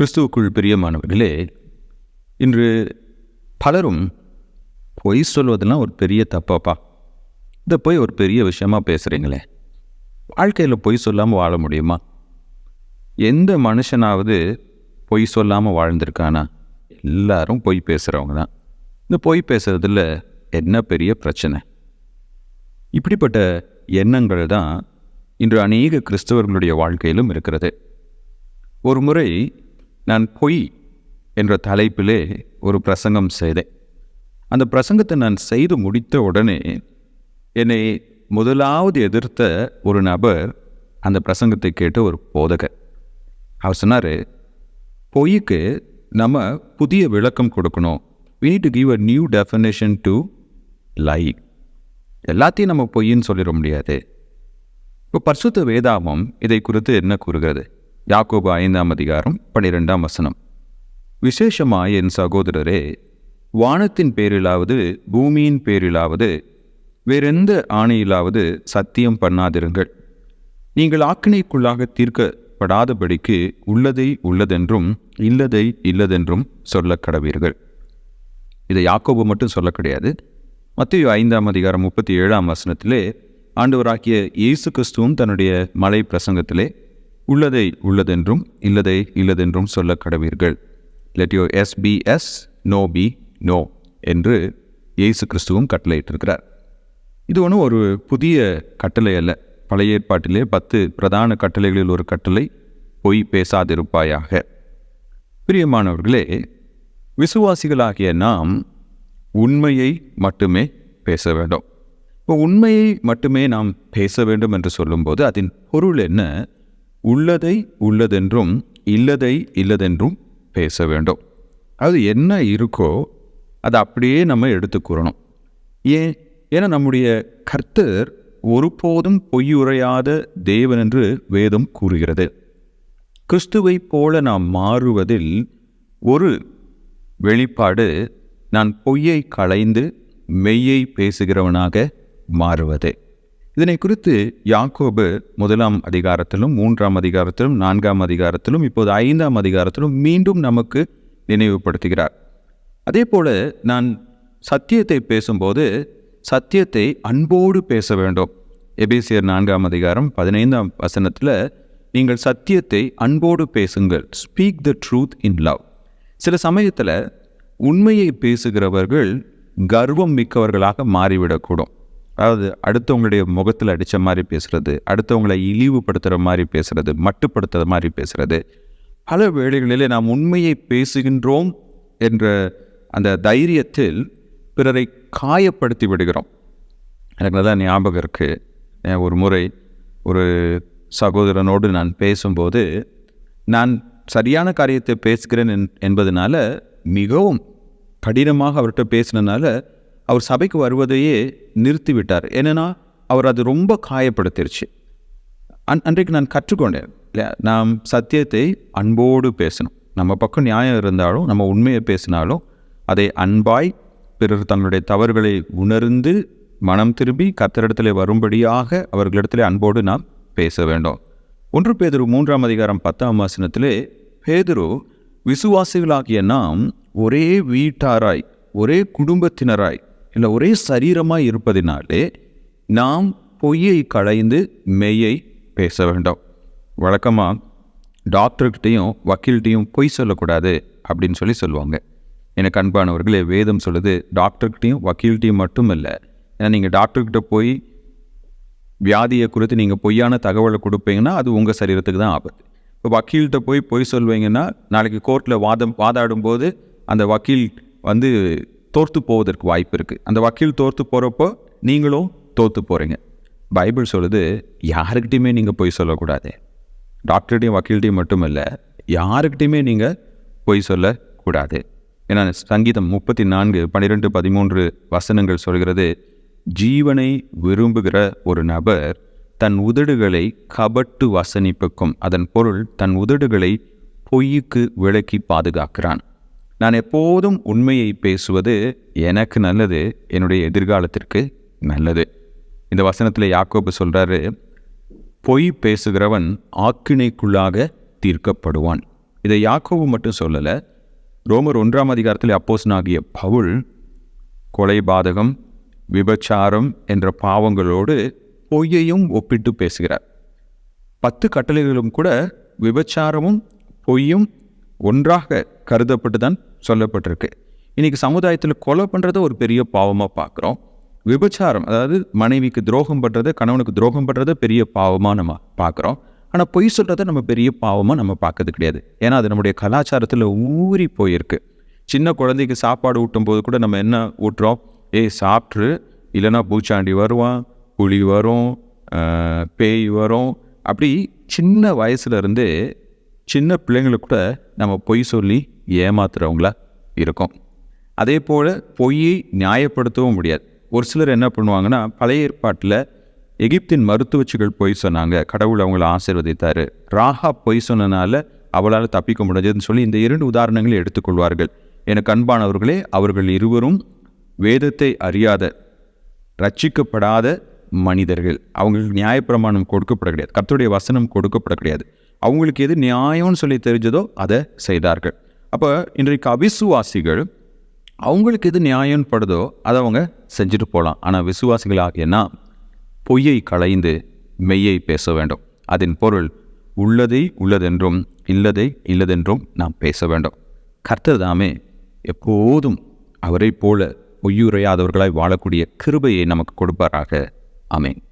கிறிஸ்துவுக்குள் பிரியமானவர்களே இன்று பலரும் பொய் சொல்வதெல்லாம் ஒரு பெரிய தப்பாப்பா? இதை போய் ஒரு பெரிய விஷயமா பேசுகிறீங்களே வாழ்க்கையில் பொய் சொல்லாமல் வாழ முடியுமா? எந்த மனுஷனாவது பொய் சொல்லாமல் வாழ்ந்திருக்கானா? எல்லாரும் பொய் பேசுகிறவங்க தான் இந்த பொய் பேசுகிறதுல என்ன பெரிய பிரச்சனை? இப்படிப்பட்ட எண்ணங்கள் தான் இன்று அநேக கிறிஸ்தவர்களுடைய வாழ்க்கையிலும் இருக்கிறது. ஒரு முறை நான் பொய் என்ற தலைப்பிலே ஒரு பிரசங்கம் செய்தேன். அந்த பிரசங்கத்தை நான் செய்து முடித்த உடனே என்னை முதலாவது எதிர்த்த ஒரு நபர் அந்த பிரசங்கத்தை கேட்ட ஒரு போதகர். அவர் சொன்னார் பொய்க்கு நம்ம புதிய விளக்கம் கொடுக்கணும். We need to give new definition to lie எல்லாத்தையும் நம்ம பொய்ன்னு சொல்லிட முடியாது. இப்போ பர்சுத்த வேதாமம் இதை குறித்து என்ன கூறுகிறது? யாக்கோபு ஐந்தாம் அதிகாரம் பன்னிரெண்டாம் வசனம். விசேஷமாய் என் சகோதரரே வானத்தின் பேரிலாவது பூமியின் பேரிலாவது வேறெந்த ஆணையிலாவது சத்தியம் பண்ணாதிருங்கள். நீங்கள் ஆக்கினைக்குள்ளாக தீர்க்கப்படாதபடிக்கு உள்ளதை உள்ளதென்றும் இல்லதை இல்லதென்றும் சொல்ல கடவீர்கள். இதை யாக்கோபு மட்டும் சொல்ல கிடையாது. மத்திய ஐந்தாம் அதிகாரம் முப்பத்தி ஏழாம் வசனத்திலே ஆண்டவராகிய இயேசு கிறிஸ்துவும் தன்னுடைய மலை பிரசங்கத்திலே உள்ளதை உள்ளதென்றும் இல்லதை இல்லதென்றும் சொல்ல கடவீர்கள். Let your yes be yes no be no என்று இயேசு கிறிஸ்துவும் கட்டளையிட்டிருக்கிறார். இது ஒன்றும் ஒரு புதிய கட்டளை அல்ல. பழைய ஏற்பாட்டிலே பத்து பிரதான கட்டளைகளில் ஒரு கட்டளை பொய் பேசாதிருப்பாயாக. பிரியமானவர்களே விசுவாசிகளாகிய நாம் உண்மையை மட்டுமே பேச வேண்டும். இப்போ உண்மையை மட்டுமே நாம் பேச வேண்டும் என்று சொல்லும்போது அதன் பொருள் என்ன? உள்ளதை உள்ளதென்றும் இல்லதை இல்லதென்றும் பேச வேண்டும். அது என்ன இருக்கோ அதை அப்படியே நம்ம எடுத்துக்கூறணும். ஏன்? ஏன்னா நம்முடைய கர்த்தர் ஒருபோதும் பொய்யுரையாத தேவன் என்று வேதம் கூறுகிறது. கிறிஸ்துவைப் போல நாம் மாறுவதில் ஒரு வெளிப்பாடு நான் பொய்யை களைந்து மெய்யை பேசுகிறவனாக மாறுவது. இதனை குறித்து யாக்கோபு முதலாம் அதிகாரத்திலும் மூன்றாம் அதிகாரத்திலும் நான்காம் அதிகாரத்திலும் இப்போது ஐந்தாம் அதிகாரத்திலும் மீண்டும் நமக்கு நினைவுபடுத்துகிறார். அதே போல் நான் சத்தியத்தை பேசும்போது சத்தியத்தை அன்போடு பேச வேண்டும். எபேசியர் நான்காம் அதிகாரம் பதினைந்தாம் வசனத்தில் நீங்கள் சத்தியத்தை அன்போடு பேசுங்கள். Speak the truth in love சில சமயத்தில் உண்மையை பேசுகிறவர்கள் கர்வம் மிக்கவர்களாக மாறிவிடக்கூடும். அதாவது அடுத்தவங்களுடைய முகத்தில் அடித்த மாதிரி பேசுகிறது அடுத்தவங்களை இழிவுபடுத்துகிற மாதிரி பேசுகிறது மட்டுப்படுத்துகிற மாதிரி பேசுகிறது பல வேளைகளிலே நாம் உண்மையை பேசுகின்றோம் என்ற அந்த தைரியத்தில் பிறரை காயப்படுத்தி விடுகிறோம். எனக்கு நல்லா ஞாபகம் இருக்குது ஒரு முறை ஒரு சகோதரனோடு நான் பேசும்போது நான் சரியான காரியத்தை பேசுகிறேன் என் என்பதனால மிகவும் கடினமாக அவர்கிட்ட பேசினனால அவர் சபைக்கு வருவதையே நிறுத்திவிட்டார். ஏன்னா அவர் அது ரொம்ப காயப்படுத்திருச்சு. அன் அன்றைக்கு நான் கற்றுக்கொண்டேன். இல்லையா? நாம் சத்தியத்தை அன்போடு பேசணும். நம்ம பக்கம் நியாயம் இருந்தாலும் நம்ம உண்மையை பேசினாலும் அதை அன்பாய் பிறர் தங்களுடைய தவறுகளை உணர்ந்து மனம் திரும்பி கத்தரிடத்தில் வரும்படியாக அவர்களிடத்திலே அன்போடு நாம் பேச வேண்டும். ஒன்று பேதுரு மூன்றாம் அதிகாரம் பத்தாம் வாசனத்திலே பேதுரு விசுவாசிகளாகிய நாம் ஒரே வீட்டாராய் ஒரே குடும்பத்தினராய் இல்லை ஒரே சரீரமாக இருப்பதினாலே நாம் பொய்யை களைந்து மெய்யை பேச வேண்டும். வழக்கமாக டாக்டர்கிட்டையும் வக்கீல்கிட்டையும் பொய் சொல்லக்கூடாது அப்படின்னு சொல்லி சொல்லுவாங்க. எனக்கு அன்பானவர்களே வேதம் சொல்லுது டாக்டர்கிட்டையும் வக்கீல்கிட்டையும் மட்டும் இல்லை. ஏன்னா நீங்கள் டாக்டர்கிட்ட போய் வியாதியை குறித்து நீங்கள் பொய்யான தகவலை கொடுப்பீங்கன்னா அது உங்கள் சரீரத்துக்கு தான் ஆபத்து. இப்போ வக்கீல்கிட்ட போய் பொய் சொல்வீங்கன்னா நாளைக்கு கோர்ட்டில் வாதம் வாதாடும் போது அந்த வக்கீல் வந்து தோற்று போவதற்கு வாய்ப்பு இருக்குது அந்த வக்கீல் தோற்று போகிறப்போ நீங்களும் தோற்று போகிறீங்க பைபிள் சொல்லுது யாருக்கிட்டையுமே நீங்கள் பொய் சொல்லக்கூடாது. டாக்டர்கிட்டையும் வக்கீல்கிட்டையும் மட்டும் இல்லை யாருக்கிட்டையுமே நீங்கள் பொய் சொல்லக்கூடாது. ஏன்னா சங்கீதம் முப்பத்தி நான்கு பன்னிரெண்டு பதிமூன்று வசனங்கள் சொல்கிறது ஜீவனை விரும்புகிற ஒரு நபர் தன் உதடுகளை கபட்டு வசனிப்புக்கும் அதன் பொருள் தன் உதடுகளை பொய்யுக்கு விலக்கி பாதுகாக்கிறான். நான் எப்போதும் உண்மையை பேசுவது எனக்கு நல்லது என்னுடைய எதிர்காலத்திற்கு நல்லது. இந்த வசனத்தில் யாக்கோபு சொல்கிறாரு பொய் பேசுகிறவன் ஆக்கினைக்குள்ளாக தீர்க்கப்படுவான். இதை யாக்கோவு மட்டும் சொல்லலை ரோமர் ஒன்றாம் அதிகாரத்தில் அப்போசனாகிய பவுல் கொலை பாதகம் விபச்சாரம் என்ற பாவங்களோடு பொய்யையும் ஒப்பிட்டு பேசுகிறார். பத்து கட்டளைகளும் கூட விபச்சாரமும் பொய்யும் ஒன்றாக கருதப்பட்டு தான் சொல்லப்பட்டிருக்கு. இன்னைக்கு சமுதாயத்தில் கொலை பண்ணுறத ஒரு பெரிய பாவமாக பார்க்குறோம் விபச்சாரம் அதாவது மனைவிக்கு துரோகம் பண்ணுறது கணவனுக்கு துரோகம் பண்ணுறத பெரிய பாவமாக நம்ம பார்க்குறோம் ஆனால் பொய் சொல்கிறத நம்ம பெரிய பாவமாக நம்ம பார்க்கறது கிடையாது. ஏன்னா அது நம்முடைய கலாச்சாரத்தில் ஊறி போயிருக்கு. சின்ன குழந்தைக்கு சாப்பாடு ஊட்டும் போது கூட நம்ம என்ன ஊட்டுறோம்? ஏய் சாப்பிட்ரு இல்லைன்னா பூச்சாண்டி வருவான் புலி வரும் பேய் வரும். அப்படி சின்ன வயசுல இருந்தே சின்ன பிள்ளைங்களுக்கு கூட நம்ம பொய் சொல்லி ஏமாத்துறவங்களா இருக்கும். அதே போல் பொய்யை நியாயப்படுத்தவும் முடியாது. ஒரு சிலர் என்ன பண்ணுவாங்கன்னா பழைய ஏற்பாட்டில் எகிப்தின் மருத்துவச்சிகள் பொய் சொன்னாங்க. கடவுள் அவங்கள ஆசீர்வதித்தார். ராகா பொய் சொன்னனால அவளால் தப்பிக்க முடிஞ்சதுன்னு சொல்லி இந்த இரண்டு உதாரணங்களை எடுத்துக்கொள்வார்கள். எனக்கு அன்பானவர்களே அவர்கள் இருவரும் வேதத்தை அறியாத ரட்சிக்கப்படாத மனிதர்கள். அவங்களுக்கு நியாயப்பிரமாணம் கொடுக்கப்பட கிடையாது. கத்துடைய வசனம் கொடுக்கப்பட கிடையாது. அவங்களுக்கு எது நியாயம்னு சொல்லி தெரிஞ்சதோ அதை செய்தார்கள். அப்போ இன்றைக்கு அவிசுவாசிகள் அவங்களுக்கு எது நியாயம் படுதோ அதை அவங்க செஞ்சுட்டு போகலாம். ஆனால் விசுவாசிகள் ஆகியனா பொய்யை களைந்து மெய்யை பேச வேண்டும். அதன் பொருள் உள்ளதை உள்ளதென்றும் இல்லதை இல்லதென்றும் நாம் பேச வேண்டும். கர்த்தர் தாமே எப்போதும் அவரைப் போல பொய்யுரையாதவர்களாய் வாழக்கூடிய கிருபையை நமக்கு கொடுப்பாராக. அமேன்